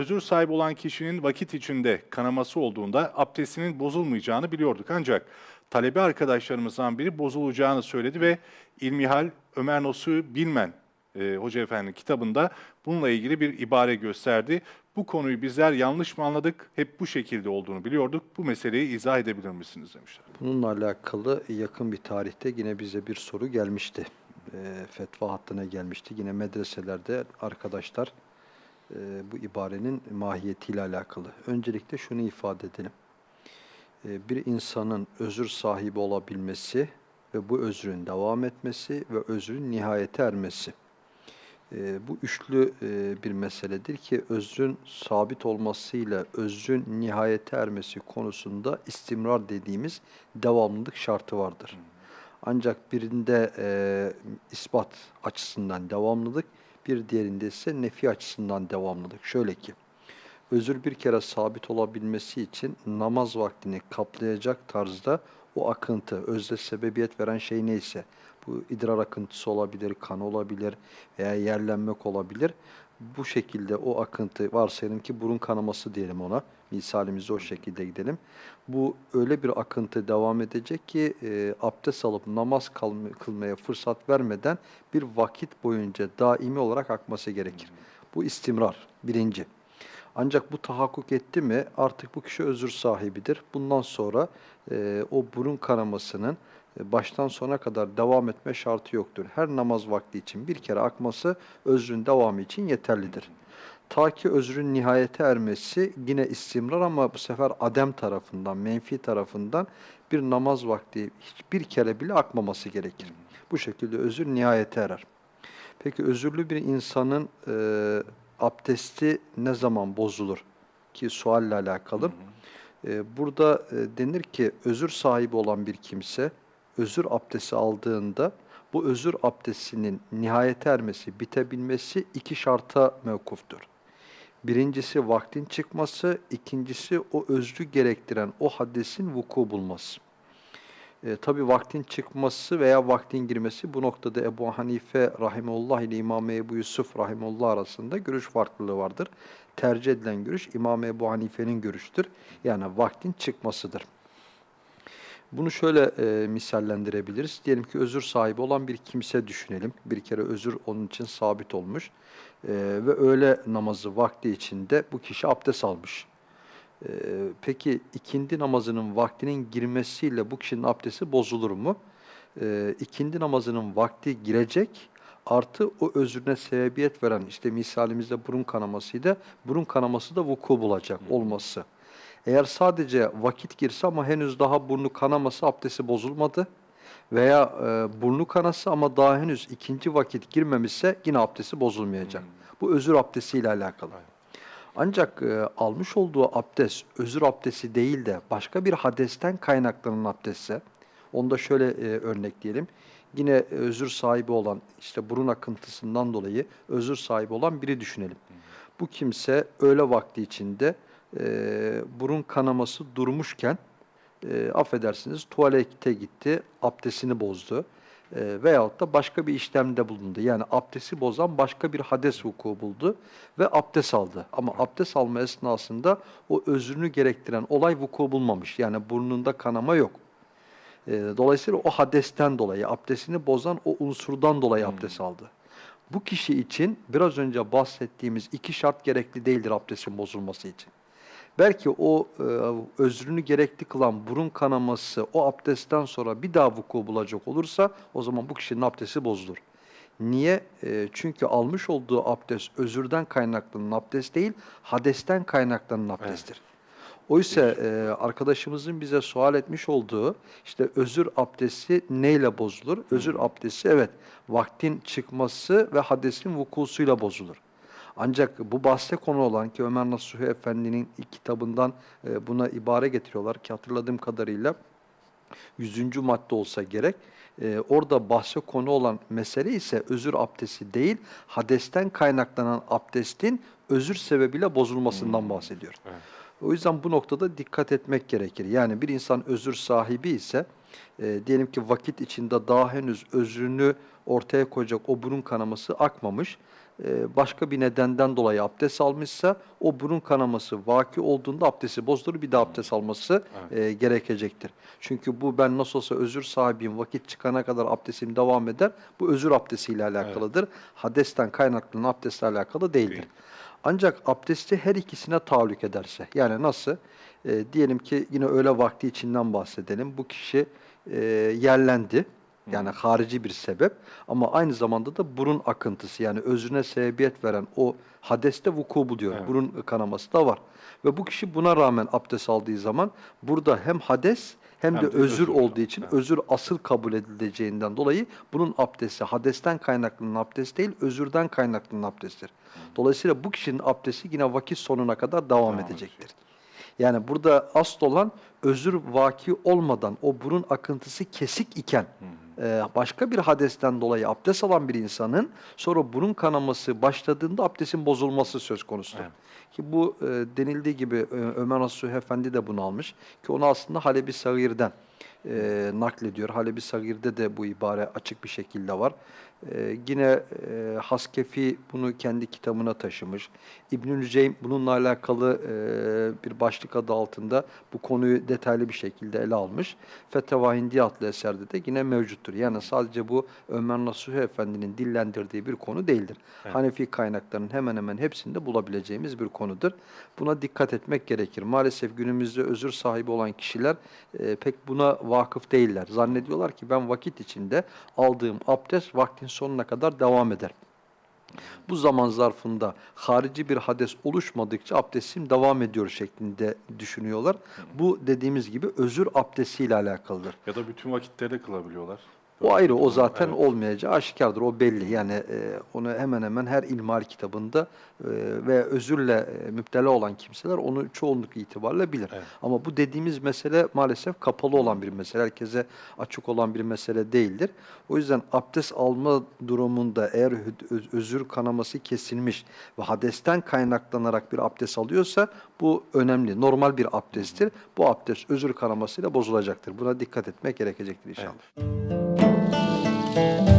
özür sahibi olan kişinin vakit içinde kanaması olduğunda abdestinin bozulmayacağını biliyorduk. Ancak talebe arkadaşlarımızdan biri bozulacağını söyledi ve İlmihal Ömer Nosu Bilmen e, Hoca Efendi'nin kitabında bununla ilgili bir ibare gösterdi. Bu konuyu bizler yanlış mı anladık? Hep bu şekilde olduğunu biliyorduk. Bu meseleyi izah edebilir misiniz demişler. Bununla alakalı yakın bir tarihte yine bize bir soru gelmişti. E, fetva hattına gelmişti. Yine medreselerde arkadaşlar bu ibarenin mahiyetiyle alakalı. Öncelikle şunu ifade edelim. E, bir insanın özür sahibi olabilmesi ve bu özrün devam etmesi ve özrün nihayete ermesi. E, bu üçlü e, bir meseledir ki özrün sabit olmasıyla özrün nihayete ermesi konusunda istimrar dediğimiz devamlılık şartı vardır. Ancak birinde e, ispat açısından devamlılık, bir diğerinde ise nefi açısından devamlılık. Şöyle ki, özür bir kere sabit olabilmesi için namaz vaktini kaplayacak tarzda o akıntı, özde sebebiyet veren şey neyse, bu idrar akıntısı olabilir, kan olabilir veya yerlenmek olabilir. Bu şekilde o akıntı varsayalım ki burun kanaması diyelim ona. Misalimizde o şekilde gidelim. Bu öyle bir akıntı devam edecek ki e, abdest alıp namaz kılmaya fırsat vermeden bir vakit boyunca daimi olarak akması gerekir. Bu istimrar birinci. Ancak bu tahakkuk etti mi artık bu kişi özür sahibidir. Bundan sonra e, o burun kanamasının baştan sona kadar devam etme şartı yoktur. Her namaz vakti için bir kere akması özrün devamı için yeterlidir. Ta ki özrün nihayete ermesi yine istimrar ama bu sefer adem tarafından, menfi tarafından bir namaz vakti hiçbir kere bile akmaması gerekir. Bu şekilde özür nihayete erer. Peki özürlü bir insanın e, abdesti ne zaman bozulur? Ki sualle alakalı. E, burada e, denir ki özür sahibi olan bir kimse özür abdesti aldığında bu özür abdestinin nihayete ermesi, bitebilmesi iki şarta mevkuftur. Birincisi vaktin çıkması, ikincisi o özrü gerektiren o hadesin vuku bulması. E, Tabi vaktin çıkması veya vaktin girmesi bu noktada Ebu Hanife Rahimullah ile İmam Ebu Yusuf Rahimullah arasında görüş farklılığı vardır. Tercih edilen görüş İmam Ebu Hanife'nin görüştür. Yani vaktin çıkmasıdır. Bunu şöyle e, misallendirebiliriz. Diyelim ki özür sahibi olan bir kimse düşünelim. Bir kere özür onun için sabit olmuş. E, ve öğle namazı vakti içinde bu kişi abdest almış. Ee, peki ikindi namazının vaktinin girmesiyle bu kişinin abdesti bozulur mu? Ee, ikindi namazının vakti girecek artı o özrüne sebebiyet veren işte misalimizde burun kanamasıydı. Burun kanaması da vuku bulacak olması. Eğer sadece vakit girse ama henüz daha burnu kanaması abdesti bozulmadı veya e, burnu kanası ama daha henüz ikinci vakit girmemişse yine abdesti bozulmayacak. Bu özür abdestiyle alakalı. Ancak e, almış olduğu abdest özür abdesti değil de başka bir hadesten kaynaklanan abdestse, onu da şöyle e, örnekleyelim. Yine özür sahibi olan, işte burun akıntısından dolayı özür sahibi olan biri düşünelim. Bu kimse öğle vakti içinde e, burun kanaması durmuşken, e, affedersiniz tuvalete gitti, abdestini bozdu e, veyahut da başka bir işlemde bulundu. Yani abdesti bozan başka bir hades vuku buldu ve abdest aldı. Ama abdest alma esnasında o özrünü gerektiren olay vuku bulmamış. Yani burnunda kanama yok. E, dolayısıyla o hadesten dolayı, abdestini bozan o unsurdan dolayı abdest aldı. Bu kişi için biraz önce bahsettiğimiz iki şart gerekli değildir abdestin bozulması için. Belki o e, özrünü gerekli kılan burun kanaması o abdestten sonra bir daha vuku bulacak olursa o zaman bu kişinin abdesti bozulur. Niye? E, çünkü almış olduğu abdest özürden kaynaklanan abdest değil, hadesten kaynaklanan abdesttir. Oysa e, arkadaşımızın bize sual etmiş olduğu işte özür abdesti neyle bozulur? Özür abdesti evet vaktin çıkması ve hadesin vukusuyla bozulur. Ancak bu bahse konu olan ki Ömer Nasuhi Efendi'nin kitabından e, buna ibare getiriyorlar ki hatırladığım kadarıyla 100. madde olsa gerek. E, orada bahse konu olan mesele ise özür abdesti değil, hadesten kaynaklanan abdestin özür sebebiyle bozulmasından bahsediyor. O yüzden bu noktada dikkat etmek gerekir. Yani bir insan özür sahibi ise e, diyelim ki vakit içinde daha henüz özrünü ortaya koyacak o burun kanaması akmamış. E, başka bir nedenden dolayı abdest almışsa o burun kanaması vaki olduğunda abdesti bozdurur bir daha abdest alması e, gerekecektir. Çünkü bu ben nasıl olsa özür sahibiyim vakit çıkana kadar abdestim devam eder. Bu özür abdestiyle alakalıdır. Hadesten kaynaklanan abdestle alakalı değildir. Değil. Ancak abdesti her ikisine tahallük ederse yani nasıl? E, diyelim ki yine öğle vakti içinden bahsedelim. Bu kişi e, yerlendi. Yani harici bir sebep ama aynı zamanda da burun akıntısı yani özüne sebebiyet veren o hadeste vuku buluyor. Evet. Burun kanaması da var. Ve bu kişi buna rağmen abdest aldığı zaman burada hem hades hem, Hem de, de özür özür olduğu için Evet. özür asıl kabul edileceğinden dolayı bunun abdesti hadesten kaynaklanan abdest değil, özürden kaynaklanan abdesttir. Dolayısıyla bu kişinin abdesti yine vakit sonuna kadar devam, Devam edecektir. Yani burada asıl olan özür vaki olmadan o burun akıntısı kesik iken e, başka bir hadesten dolayı abdest alan bir insanın sonra burun kanaması başladığında abdestin bozulması söz konusu. Evet. Ki bu e, denildiği gibi e, Ömer Asuh Efendi de bunu almış ki onu aslında Halebi Sagir'den e, naklediyor. Halebi Sagir'de de bu ibare açık bir şekilde var. E, yine e, Haskefi bunu kendi kitabına taşımış. İbnül Ceym bununla alakalı e, bir başlık adı altında bu konuyu detaylı bir şekilde ele almış. Feteva Hindi adlı eserde de yine mevcuttur. Yani sadece bu Ömer Nasuhi Efendi'nin dillendirdiği bir konu değildir. Hanefi kaynaklarının hemen hemen hepsinde bulabileceğimiz bir konudur. Buna dikkat etmek gerekir. Maalesef günümüzde özür sahibi olan kişiler e, pek buna vakıf değiller. Zannediyorlar ki ben vakit içinde aldığım abdest vaktin sonuna kadar devam eder. Bu zaman zarfında harici bir hades oluşmadıkça abdestim devam ediyor şeklinde düşünüyorlar. Bu dediğimiz gibi özür abdestiyle alakalıdır. Ya da bütün vakitlerde kılabiliyorlar. O ayrı, o zaten Evet. olmayacağı aşikardır, o belli. Yani e, onu hemen hemen her ilmihal kitabında e, ve özürle e, müptela olan kimseler onu çoğunluk itibariyle bilir. Evet. Ama bu dediğimiz mesele maalesef kapalı olan bir mesele, herkese açık olan bir mesele değildir. O yüzden abdest alma durumunda eğer özür kanaması kesilmiş ve hadesten kaynaklanarak bir abdest alıyorsa bu önemli, normal bir abdesttir. Bu abdest özür kanamasıyla bozulacaktır. Buna dikkat etmek gerekecektir inşallah. Thank you.